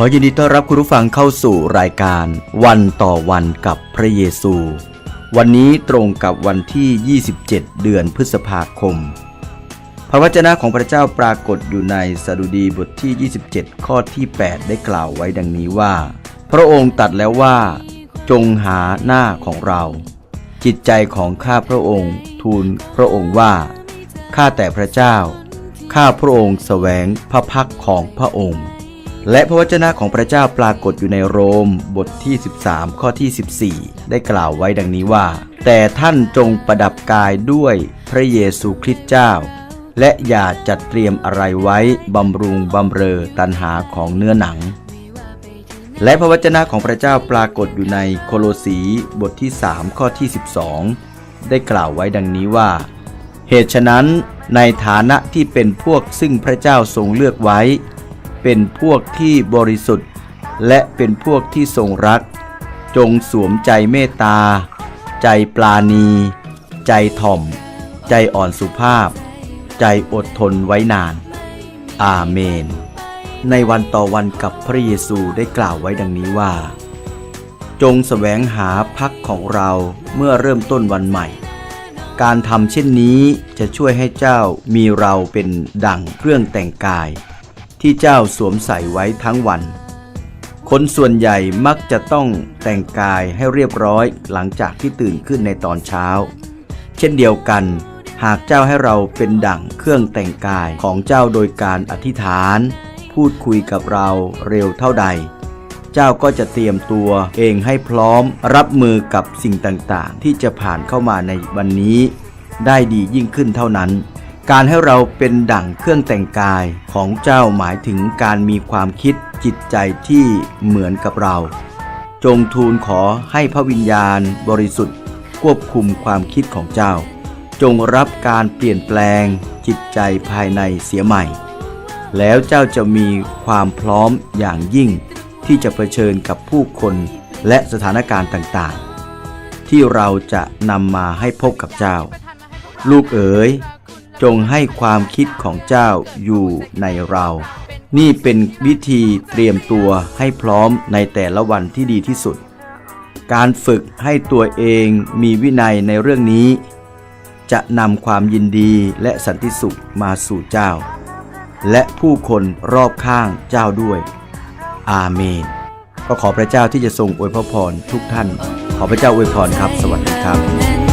ขอยินดีต้อนรับคุณผู้ฟังเข้าสู่รายการ วันต่อวันกับพระเยซู วันนี้ตรงกับวันที่ 27 เดือนพฤษภาคม พระวจนะของพระเจ้าปรากฏอยู่ในสดุดีบทที่ 27 ข้อที่ 8 ได้กล่าวไว้ดังนี้ว่า พระองค์ตัดแล้วว่า จงหาหน้าของเรา จิตใจของข้าพระองค์ ทูลพระองค์ว่า ข้าแต่พระเจ้า ข้าพระองค์แสวงพระพักของพระองค์ และพระวจนะของพระเจ้าปรากฏอยู่ในโรมบทที่ 13 ข้อที่ 14 ได้กล่าวไว้ดังนี้ว่า แต่ท่านจงประดับกายด้วยพระเยซูคริสต์เจ้า และอย่าจัดเตรียมอะไรไว้บำรุงบำเรอตันหาของเนื้อหนัง และพระวจนะของพระเจ้าปรากฏอยู่ในโคโลสีบทที่ 3 ข้อที่ 12 ได้กล่าวไว้ดังนี้ว่า เหตุฉะนั้นในฐานะที่เป็นพวกซึ่งพระเจ้าทรงเลือกไว้ เป็นพวกที่บริสุทธิ์ และเป็นพวกที่ทรงรัก จงสวมใจเมตตา ใจปลาณี ใจถ่อม ใจอ่อนสุภาพ ใจอดทนไว้นาน อาเมน ในวันต่อวันกับพระเยซูได้กล่าวไว้ดังนี้ว่า จงแสวงหาพักของเราเมื่อเริ่มต้นวันใหม่การทำเช่นนี้จะช่วยให้เจ้ามีเราเป็นดั่งเครื่องแต่งกาย ที่เจ้าสวมใส่ไว้ทั้งวัน คนส่วนใหญ่มักจะต้องแต่งกายให้เรียบร้อยหลังจากที่ตื่นขึ้นในตอนเช้า เช่นเดียวกัน หากเจ้าให้เราเป็นดั่งเครื่องแต่งกายของเจ้าโดยการอธิษฐาน พูดคุยกับเราเร็วเท่าใด เจ้าก็จะเตรียมตัวเองให้พร้อมรับมือกับสิ่งต่างๆ ที่จะผ่านเข้ามาในวันนี้ ได้ดียิ่งขึ้นเท่านั้น การให้เราเป็นดั่งเครื่องแต่งกายของเจ้าหมายถึงการมีความคิดจิตใจที่เหมือนกับเรา จงทูลขอให้พระวิญญาณบริสุทธิ์ ควบคุมความคิดของเจ้า จงรับการเปลี่ยนแปลงจิตใจภายในเสียใหม่ แล้วเจ้าจะมีความพร้อมอย่างยิ่ง ที่จะเผชิญกับผู้คนและสถานการณ์ต่างๆ ที่เราจะนำมาให้พบกับเจ้า ลูกเอ๋ย จงให้ความคิดของเจ้าอยู่ในเรา นี่เป็นวิธีเตรียมตัวให้พร้อมในแต่ละวันที่ดีที่สุด การฝึกให้ตัวเองมีวินัยในเรื่องนี้ จะนำความยินดีและสันติสุขมาสู่เจ้า และผู้คนรอบข้างเจ้าด้วย อาเมน ก็ขอพระเจ้าที่จะทรงอวยพระพรทุกท่าน ขอพระเจ้าอวยพรครับ สวัสดีครับ